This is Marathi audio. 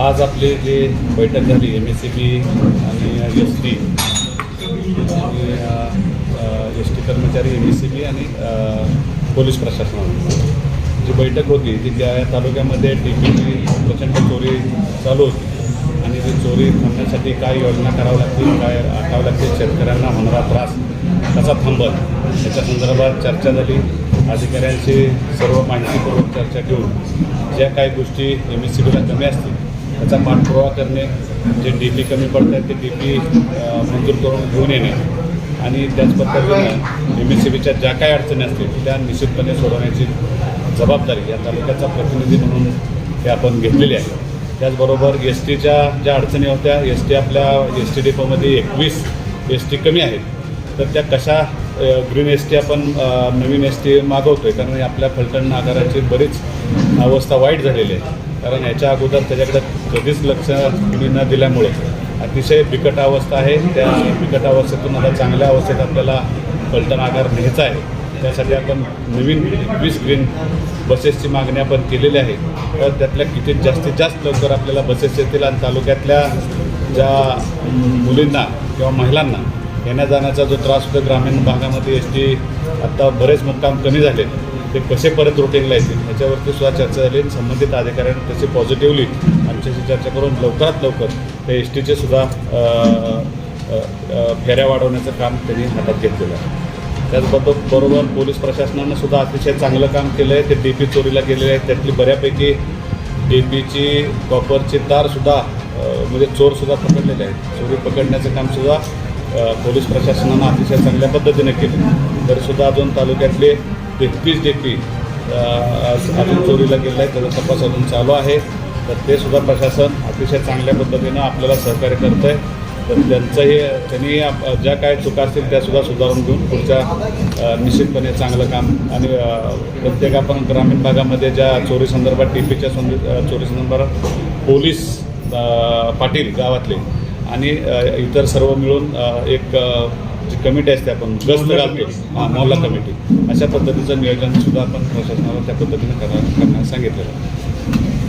आज आपली जी बैठक झाली एम एस सी बी आणि एस टी आणि एस टी कर्मचारी एम एस सी बी आणि पोलीस प्रशासनामध्ये जी बैठक होती ती त्या तालुक्यामध्ये टीपीची प्रचंड चोरी चालू होती. आणि ती चोरी थांबण्यासाठी काय योजना करावं लागतील काय आखावं लागतील शेतकऱ्यांना होणारा त्रास कसा थांबत याच्या संदर्भात चर्चा झाली. अधिकाऱ्यांशी सर्व माहितीपूर्वक चर्चा घेऊन ज्या काही गोष्टी एम एस सी बीला कमी असतील त्याचा पाठपुरावा करणे जे डी पी कमी पडत आहेत ते डी पी मंजूर करून घेऊन येणे. आणि त्याच पद्धतीनं एम एस सी बीच्या ज्या काही अडचणी असतील त्या निश्चितपणे सोडवण्याची जबाबदारी या तालुक्याचा प्रतिनिधी म्हणून हे आपण घेतलेली आहे. त्याचबरोबर एस टीच्या ज्या अडचणी होत्या एस टी आपल्या एस टी डेपोमध्ये एकवीस एस टी कमी आहेत तर त्या कशा ग्रीन एस टी आपण नवीन एस टी मागवतो आहे कारण आपल्या फलटण आगाराची बरीच अवस्था वाईट झालेली आहे. कारण याच्या अगोदर त्याच्याकडे कधीच लक्ष कुणी न दिल्यामुळे अतिशय बिकट अवस्था आहे. त्या बिकट अवस्थेतून आता चांगल्या अवस्थेत आपल्याला फलटण आगार न्यायचा आहे. त्यासाठी आपण नवीन वीस ग्रीन बसेसची मागणी आपण केलेली आहे. तर त्यातल्या किती जास्तीत जास्त लवकर आपल्याला बसेस येतील आणि तालुक्यातल्या ज्या मुलींना किंवा महिलांना येण्या जाण्याचा जो त्रास होतो ग्रामीण भागामध्ये एस टी आत्ता बरेच मुक्काम कमी झाले. ते कसे परत रुटीनला येतील याच्यावरती सुद्धा चर्चा झाली संबंधित अधिकाऱ्यांनी तशी पॉझिटिव्हली आमच्याशी चर्चा करून लवकरात लवकर ते एस टीचे सुद्धा फेऱ्या वाढवण्याचं काम त्यांनी हातात घेतलेलं आहे. त्याचबरोबर बरोबर पोलीस प्रशासनानं सुद्धा अतिशय चांगलं काम केलं आहे ते डी पी चोरीला गेलेले आहेत. त्यातली बऱ्यापैकी डी पीची कॉपरची तारसुद्धा म्हणजे चोरसुद्धा पकडलेले आहेत. चोरी पकडण्याचं कामसुद्धा पोलीस प्रशासनानं अतिशय चांगल्या पद्धतीने केलं. तरीसुद्धा अजून तालुक्यातले तेहतीस डी पी अजून चोरीला गेलं आहे त्याचा तपास अजून चालू आहे. तर ते सुद्धा प्रशासन अतिशय चांगल्या पद्धतीनं आपल्याला सहकार्य करतं आहे तर त्यांचंही त्यांनी ज्या काय चुका असतील त्यासुद्धा सुधारून घेऊन पुढच्या निश्चितपणे चांगलं काम आणि प्रत्येक आपण ग्रामीण भागामध्ये ज्या चोरी संदर्भात टी पीच्या चोरी संदर्भात पोलीस पाटील गावातले आणि इतर सर्व मिळून एक जी कमिटी असते आपण गस्त घालतो. हां कमिटी. अशा पद्धतीचं नियोजन सुद्धा आपण प्रशासनाला त्या पद्धतीनं करा करण्यास सांगितलेलं आहे.